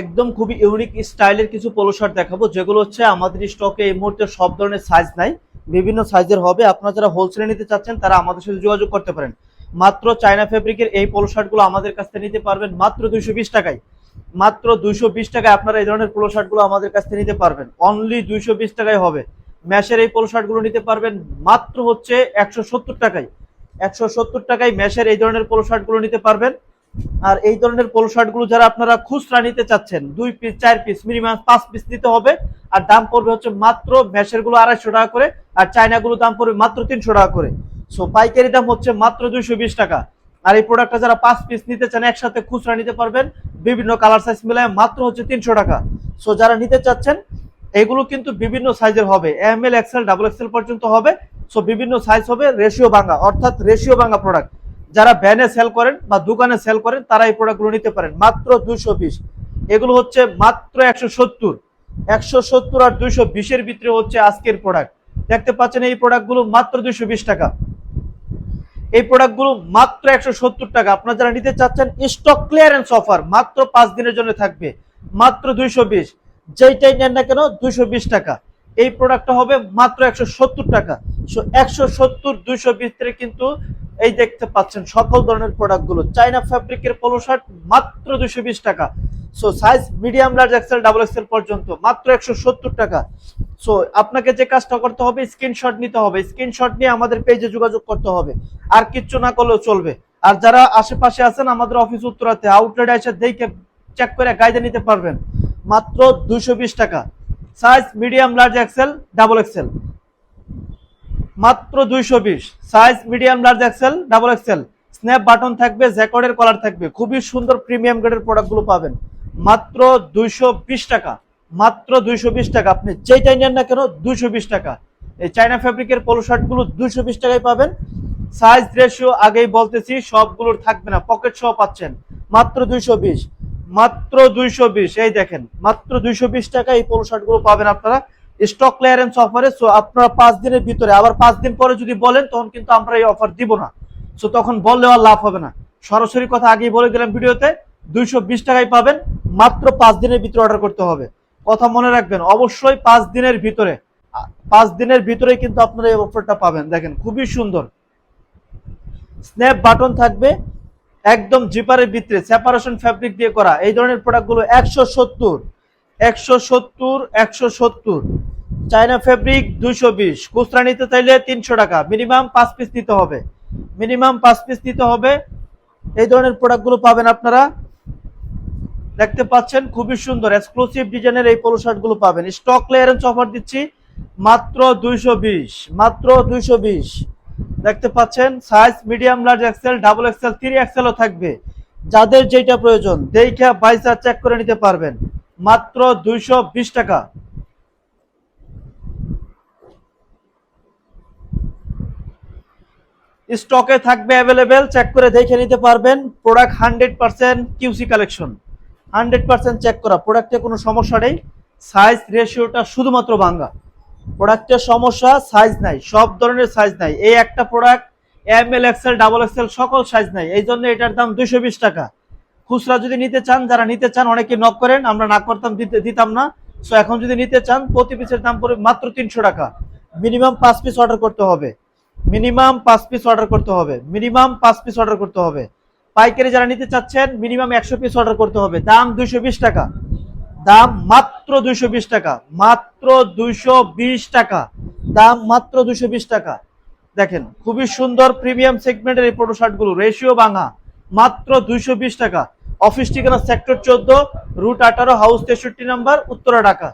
একদম খুবই ইউনিক স্টাইলের কিছু পোলো শার্ট দেখাবো, যেগুলো হচ্ছে আমাদের স্টকে এই মুহূর্তে সব ধরনের সাইজ নাই। বিভিন্ন সাইজের হবে। আপনারা যারা হোলসেলে নিতে চাচ্ছেন, তারা আমাদের সাথে যোগাযোগ করতে পারেন। মাত্র চায়না ফেব্রিকের এই পোলো শার্টগুলো আমাদের কাছ থেকে নিতে পারবেন মাত্র দুইশো বিশ টাকায়। মাত্র দুইশো বিশ টাকায় আপনারা এই ধরনের পোলো শার্টগুলো আমাদের কাছ থেকে নিতে পারবেন। অনলি দুইশো বিশ টাকায় হবে। ম্যাশের এই পোলো শার্টগুলো নিতে পারবেন মাত্র হচ্ছে একশো সত্তর টাকায়। একশো সত্তর টাকায় ম্যাশের এই ধরনের পোলো শার্টগুলো নিতে পারবেন। আর এই ধরনের পোলো শার্টগুলো যারা আপনারা খুচরা নিতে চাচ্ছেন, দুই পিস চার পিস মিনিমাম পাঁচ পিস নিতে হবে। আর দাম পড়বে হচ্ছে মাত্র ম্যাশেরগুলো আড়াইশো টাকা করে, আর চায়না গুলো দাম পড়বে মাত্র তিনশো টাকা করে। সো পাইকারি দাম হচ্ছে মাত্র দুইশো বিশ টাকা। আর এই প্রোডাক্টটা যারা পাঁচ পিস নিতে চান, একসাথে খুচরা নিতে পারবেন। বিভিন্ন কালার সাইজ মিলায় মাত্র হচ্ছে তিনশো টাকা। সো যারা নিতে চাচ্ছেন, এগুলো কিন্তু বিভিন্ন সাইজের হবে। M L XL double XL পর্যন্ত হবে। সো বিভিন্ন সাইজ হবে রেশিও ভাঙা। অর্থাৎ রেশিও ভাঙা প্রোডাক্ট যারা ভ্যানে সেল করেন বা দোকানে সেল করেন, তারা এই প্রোডাক্টগুলো নিতে পারেন। মাত্র দুইশো বিশ। এগুলো হচ্ছে মাত্র একশো সত্তর। একশো সত্তর আর দুইশো বিশের ভিতরে হচ্ছে আজকের প্রোডাক্ট দেখতে পাচ্ছেন এই প্রোডাক্টগুলো মাত্র দুইশো বিশ টাকা। এই প্রোডাক্টগুলো মাত্র একশো সত্তর টাকা। আপনারা যারা নিতে চাচ্ছেন স্টক ক্লিয়ারেন্স অফার মাত্র পাঁচ দিনের জন্য থাকবে। মাত্র দুইশো বিশ। যেইটাই নেন না কেন, দুইশো বিশ টাকা। এই প্রোডাক্টটা হবে মাত্র একশো সত্তর টাকা। সো একশো সত্তর, দুইশো ভিতরে কিন্তু এই দেখতে পাচ্ছেন, সকল ধরনের প্রোডাক্টগুলো চাইনা ফ্যাব্রিকের পোলো শার্ট মাত্র দুইশো বিশ টাকা। So size medium large XL double XL পর্যন্ত, মাত্র একশো সত্তর টাকা। সো আপনাকে যে কাজটা করতে হবে স্ক্রিনশট নিতে হবে। স্ক্রিনশট নিয়ে আমাদের পেজে যোগাযোগ করতে হবে। আর কিচ্ছু না করলেও চলবে। আর যারা আশেপাশে আছেন, আমাদের অফিস উত্তরাতে আউটলেট এসে দেখে চেক করে গাইডে নিতে পারবেন। মাত্র বিশ টাকা। Size medium large XL double XL মাত্র দুইশো বিশ। Size medium large XL double XL snap button থাকবে জ্যাকর্ডের কলার থাকবে। খুবই সুন্দর প্রিমিয়াম গ্রেডের প্রোডাক্টগুলো পাবেন। মাত্র দুইশো বিশ টাকা। মাত্র দুইশো বিশ টাকা। আপনি যেইটাই নেন না কেন, দুইশো বিশ টাকা। এই চায়না ফ্যাব্রিকের পোলো শার্টগুলো দুইশো বিশ টাকায় পাবেন। সাইজ রেশিও আগেই বলতেছি, সবগুলোর থাকবে না। পকেট সহ পাচ্ছেন। মাত্র দুইশো বিশ। মাত্র দুইশো বিশ। এই দেখেন, মাত্র দুইশো বিশ টাকা এই পোলো শার্টগুলো পাবেন আপনারা। স্টক ক্লিয়ারেন্স অফারে সো আপনারা পাঁচ দিনের ভিতরে, আবার পাঁচ দিন পরে যদি বলেন, তখন কিন্তু আমরা এই অফার দিব না। সো তখন বললেও আর লাভ হবে না। সরাসরি কথা আগেই বলে দিলাম ভিডিওতে, দুইশো বিশ টাকায় পাবেন, মাত্র পাঁচ দিনের ভিতরে অর্ডার করতে হবে। কথা মনে রাখবেন, অবশ্যই পাঁচ দিনের ভিতরে পাঁচ দিনের ভিতরে কিন্তু আপনারা এই অফারটা পাবেন। দেখেন, খুবই সুন্দর। স্ন্যাপ বাটন থাকবে, একদম জিপারের ভিতরে সেপারেশন ফ্যাব্রিক দিয়ে করা। এই ধরনের প্রোডাক্টগুলো একশো সত্তর একশো সত্তর একশো সত্তর। চায়না ফেব্রিক দুইশো বিশ। খুচরা নিতে চাইলে তিনশো টাকা। মিনিমাম পাঁচ পিস নিতে হবে। মিনিমাম পাঁচ পিস নিতে হবে। এই ধরনের প্রোডাক্টগুলো পাবেন আপনারা। দেখতে পাচ্ছেন, খুবই সুন্দর এক্সক্লুসিভ ডিজাইনের এই পোলো শার্টগুলো পাবেন। স্টক ক্লিয়ারেন্স অফার দিচ্ছি মাত্র দুইশো বিশ, মাত্র দুইশো বিশ। দেখতে পাচ্ছেন size medium large XL double XL three এক্সেলও থাকবে। যাদের যেটা প্রয়োজন, দেখে বাইসা চেক করে নিতে পারবেন। মাত্র দুইশো বিশ টাকা। স্টকে থাকবে অ্যাভেলেবেল চেক করে দেখে নিতে পারবেন। Product hundred percent QC collection hundred percent check করা। প্রোডাক্টে কোনো সমস্যা নেই। সাইজ রেশিওটা শুধুমাত্র ভাঙ্গা প্রোডাক্টের সমস্যা সাইজ নাই। সব ধরনের সাইজ নাই। এই একটা product M L XL double XL সকল সাইজ নাই। এই জন্য এটার দাম দুইশো বিশ টাকা। খুচরা যদি নিতে চান, যারা নিতে চান, অনেকে নক করেন। আমরা না করতাম, দিতে, দিতাম না। সো এখন যদি নিতে চান, প্রতি পিসের দাম পড়বে মাত্র তিনশো টাকা। মিনিমাম পাঁচ পিস অর্ডার করতে হবে। মিনিমাম পাঁচ পিস অর্ডার করতে হবে। মিনিমাম পাঁচ পিস অর্ডার করতে হবে। পাইকারি যারা নিতে চাচ্ছেন, মিনিমাম একশো পিস অর্ডার করতে হবে। দাম দুইশো বিশ টাকা। দাম মাত্র দুইশো বিশ টাকা। মাত্র দুইশো বিশ টাকা। দাম মাত্র দুইশো বিশ টাকা। দেখেন, খুবই সুন্দর প্রিমিয়াম সেগমেন্টের এই পোটো রেশিও ভাঙা। মাত্র দুইশো বিশ টাকা। অফিস ঠিকানা সেক্টর চোদ্দ রুট আঠারো হাউস তেষট্টি নাম্বার উত্তরা, ঢাকা।